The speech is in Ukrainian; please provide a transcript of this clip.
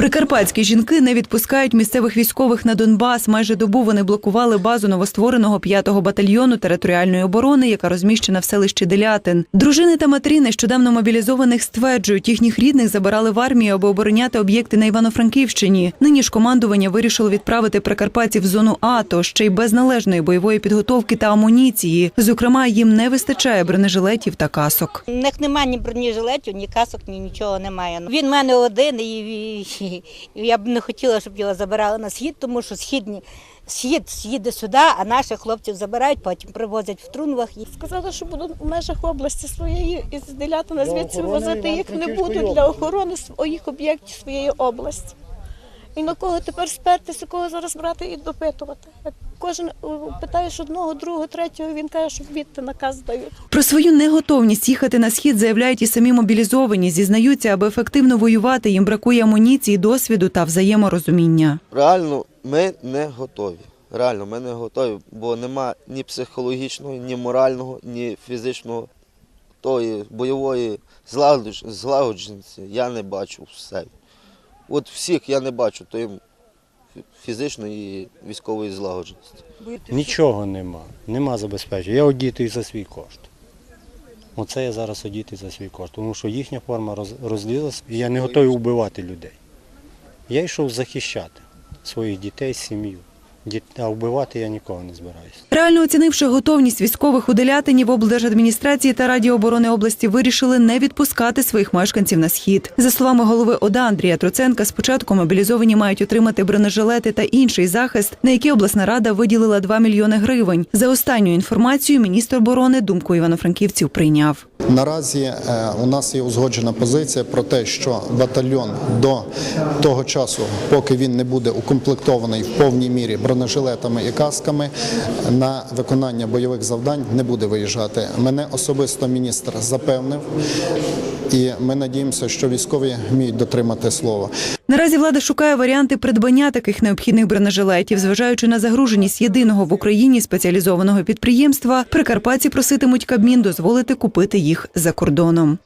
Прикарпатські жінки не відпускають місцевих військових на Донбас. Майже добу вони блокували базу новоствореного 5-го батальйону територіальної оборони, яка розміщена в селищі Делятин. Дружини та матері нещодавно мобілізованих стверджують, їхніх рідних забирали в армію, аби обороняти об'єкти на Івано-Франківщині. Нині ж командування вирішило відправити прикарпатців в зону АТО, ще й без належної бойової підготовки та амуніції. Зокрема, їм не вистачає бронежилетів та касок. У них немає ні бронежилетів, ні касок, ні нічого немає. Він в мене один, і, і, і я б не хотіла, щоб його забирали на схід, тому що східні. Схід їде сюди, а наших хлопців забирають, потім привозять в трунвах. І Сказали, що будуть в межах області своєї і зділяти на звідси возити їх не будуть для охорони своїх об'єктів своєї області. І на кого тепер спертися, кого зараз брати і допитувати. Кожен е, питаєш одного, другого, третього, він каже, що відти наказ дають. Про свою неготовність їхати на схід заявляють і самі мобілізовані. Зізнаються, аби ефективно воювати, їм бракує амуніції, досвіду та взаєморозуміння. Реально, ми не готові. Реально, ми не готові, бо нема ні психологічного, ні морального, ні фізичного тої бойової злагодж- злагодженості я не бачу в себе. От всіх я не бачу тої фі- фізичної і військової злагодженості. Нічого нема, нема забезпечення. Я одітий за свій кошт. Оце я зараз одітий за свій кошт, тому що їхня форма роз, розлізлася, і я не готовий вбивати людей. Я йшов захищати своїх дітей, сім'ю. А вбивати я нікого не збираюся. Реально оцінивши готовність військових у Делятині, в облдержадміністрації та Раді оборони області вирішили не відпускати своїх мешканців на схід. За словами голови ОДА Андрія Троценка, спочатку мобілізовані мають отримати бронежилети та інший захист, на який обласна рада виділила 2 мільйони гривень. За останню інформацію міністр оборони думку івано-франківців прийняв. Наразі е, у нас є узгоджена позиція про те, що батальйон до того часу, поки він не буде укомплектований в повній мірі бронежилетами і касками, на виконання бойових завдань не буде виїжджати. Мене особисто міністр запевнив, і ми надіємося, що військові вміють дотримати слова. Наразі влада шукає варіанти придбання таких необхідних бронежилетів, зважаючи на загруженість єдиного в Україні спеціалізованого підприємства. Прикарпатці проситимуть Кабмін дозволити купити їх за кордоном.